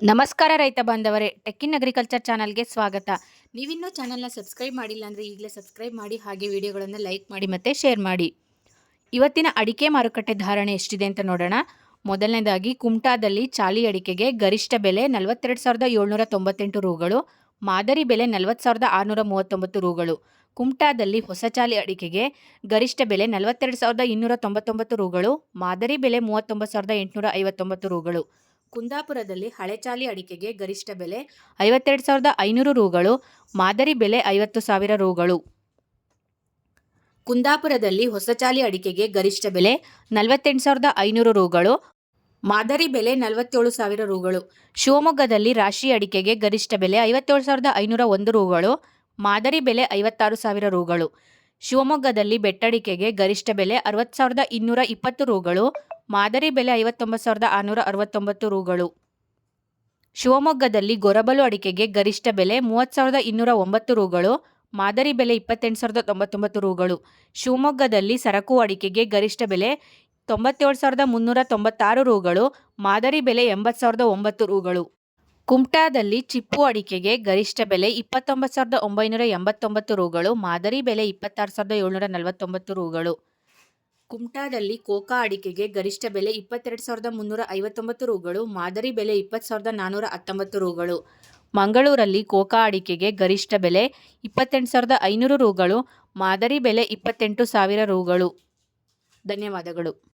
ನಮಸ್ಕಾರ ರೈತ ಬಾಂಧವರೇ, ಟೆಕ್ಕಿನ್ ಅಗ್ರಿಕಲ್ಚರ್ ಚಾನಲ್ಗೆ ಸ್ವಾಗತ. ನೀವಿನ್ನೂ ಚಾನಲ್ನ ಸಬ್ಸ್ಕ್ರೈಬ್ ಮಾಡಿಲ್ಲ ಅಂದರೆ ಈಗಲೇ ಸಬ್ಸ್ಕ್ರೈಬ್ ಮಾಡಿ, ಹಾಗೆ ವಿಡಿಯೋಗಳನ್ನು ಲೈಕ್ ಮಾಡಿ ಮತ್ತು ಶೇರ್ ಮಾಡಿ. ಇವತ್ತಿನ ಅಡಿಕೆ ಮಾರುಕಟ್ಟೆ ಧಾರಣೆ ಎಷ್ಟಿದೆ ಅಂತ ನೋಡೋಣ. ಮೊದಲನೇದಾಗಿ, ಕುಮಟಾದಲ್ಲಿ ಚಾಲಿ ಅಡಿಕೆಗೆ ಗರಿಷ್ಠ ಬೆಲೆ ನಲವತ್ತೆರಡು ಸಾವಿರದ ಏಳ್ನೂರ ತೊಂಬತ್ತೆಂಟು ರೂಗಳು, ಮಾದರಿ ಬೆಲೆ ನಲವತ್ತು ಸಾವಿರದ ಆರುನೂರ ಮೂವತ್ತೊಂಬತ್ತು ರೂಗಳು. ಕುಮಟಾದಲ್ಲಿ ಹೊಸ ಚಾಲಿ ಅಡಿಕೆಗೆ ಗರಿಷ್ಠ ಬೆಲೆ ನಲವತ್ತೆರಡು ಸಾವಿರದ ಇನ್ನೂರ ತೊಂಬತ್ತೊಂಬತ್ತು ರೂಗಳು, ಮಾದರಿ ಬೆಲೆ ಮೂವತ್ತೊಂಬತ್ತು ಸಾವಿರದ ಎಂಟುನೂರ ಐವತ್ತೊಂಬತ್ತು ರೂಗಳು. ಕುಂದಾಪುರದಲ್ಲಿ ಹಳೆಚಾಲಿ ಅಡಿಕೆಗೆ ಗರಿಷ್ಠ ಬೆಲೆ ಐವತ್ತೆರಡು ಸಾವಿರದ ಐನೂರು ರೂಗಳು, ಮಾದರಿ ಬೆಲೆ ಐವತ್ತು ಸಾವಿರ ರೂಗಳು. ಕುಂದಾಪುರದಲ್ಲಿ ಹೊಸಚಾಲಿ ಅಡಿಕೆಗೆ ಗರಿಷ್ಠ ಬೆಲೆ ನಲವತ್ತೆಂಟು ಸಾವಿರದ ಐನೂರು ರೂಗಳು, ಮಾದರಿ ಬೆಲೆ ನಲವತ್ತೇಳು ಸಾವಿರ ರೂಗಳು. ಶಿವಮೊಗ್ಗದಲ್ಲಿ ರಾಶಿ ಅಡಿಕೆಗೆ ಗರಿಷ್ಠ ಬೆಲೆ ಐವತ್ತೇಳು ಸಾವಿರದ ಐನೂರ ಒಂದು ರೂಗಳು, ಮಾದರಿ ಬೆಲೆ ಐವತ್ತಾರು ಸಾವಿರ ರೂಗಳು. ಶಿವಮೊಗ್ಗದಲ್ಲಿ ಬೆಟ್ಟಡಿಕೆಗೆ ಗರಿಷ್ಠ ಬೆಲೆ ಅರವತ್ತು ಸಾವಿರದ ಇನ್ನೂರ ಇಪ್ಪತ್ತು ರೂಗಳು ಮಾದರಿ ಬೆಲೆ ಐವತ್ತೊಂಬತ್ತು ಸಾವಿರದ ಆರುನೂರ ಅರವತ್ತೊಂಬತ್ತು ರೂಗಳು. ಶಿವಮೊಗ್ಗದಲ್ಲಿ ಗೊರಬಲು ಅಡಿಕೆಗೆ ಗರಿಷ್ಠ ಬೆಲೆ ಮೂವತ್ತು ಸಾವಿರದ ಇನ್ನೂರ ಒಂಬತ್ತು ರೂಗಳು, ಮಾದರಿ ಬೆಲೆ ಇಪ್ಪತ್ತೆಂಟು ಸಾವಿರದ ತೊಂಬತ್ತೊಂಬತ್ತು ರೂಗಳು. ಶಿವಮೊಗ್ಗದಲ್ಲಿ ಸರಕು ಅಡಿಕೆಗೆ ಗರಿಷ್ಠ ಬೆಲೆ ತೊಂಬತ್ತೇಳು ಸಾವಿರದ ಮುನ್ನೂರ ತೊಂಬತ್ತಾರು ರೂಗಳು, ಮಾದರಿ ಬೆಲೆ ಎಂಬತ್ತು ಸಾವಿರದ ಒಂಬತ್ತು ರೂಗಳು. ಕುಮಟಾದಲ್ಲಿ ಚಿಪ್ಪು ಅಡಿಕೆಗೆ ಗರಿಷ್ಠ ಬೆಲೆ ಇಪ್ಪತ್ತೊಂಬತ್ತು ಸಾವಿರದ ಒಂಬೈನೂರ ಎಂಬತ್ತೊಂಬತ್ತು ರೂಗಳು, ಮಾದರಿ ಬೆಲೆ ಇಪ್ಪತ್ತಾರು ಸಾವಿರದ ಏಳ್ನೂರ ನಲವತ್ತೊಂಬತ್ತು ರೂಗಳು. ಕುಮಟಾದಲ್ಲಿ ಕೋಕಾ ಅಡಿಕೆಗೆ ಗರಿಷ್ಠ ಬೆಲೆ ಇಪ್ಪತ್ತೆರಡು ಸಾವಿರದ ಮುನ್ನೂರ ಐವತ್ತೊಂಬತ್ತು ರೂಗಳು, ಮಾದರಿ ಬೆಲೆ ಇಪ್ಪತ್ತು ಸಾವಿರದ ನಾನ್ನೂರ ಹತ್ತೊಂಬತ್ತು ರೂಗಳು. ಮಂಗಳೂರಲ್ಲಿ ಕೋಕಾ ಅಡಿಕೆಗೆ ಗರಿಷ್ಠ ಬೆಲೆ ಇಪ್ಪತ್ತೆಂಟು ಸಾವಿರದ ಐನೂರು ರೂಗಳು, ಮಾದರಿ ಬೆಲೆ ಇಪ್ಪತ್ತೆಂಟು ಸಾವಿರ ರೂಗಳು. ಧನ್ಯವಾದಗಳು.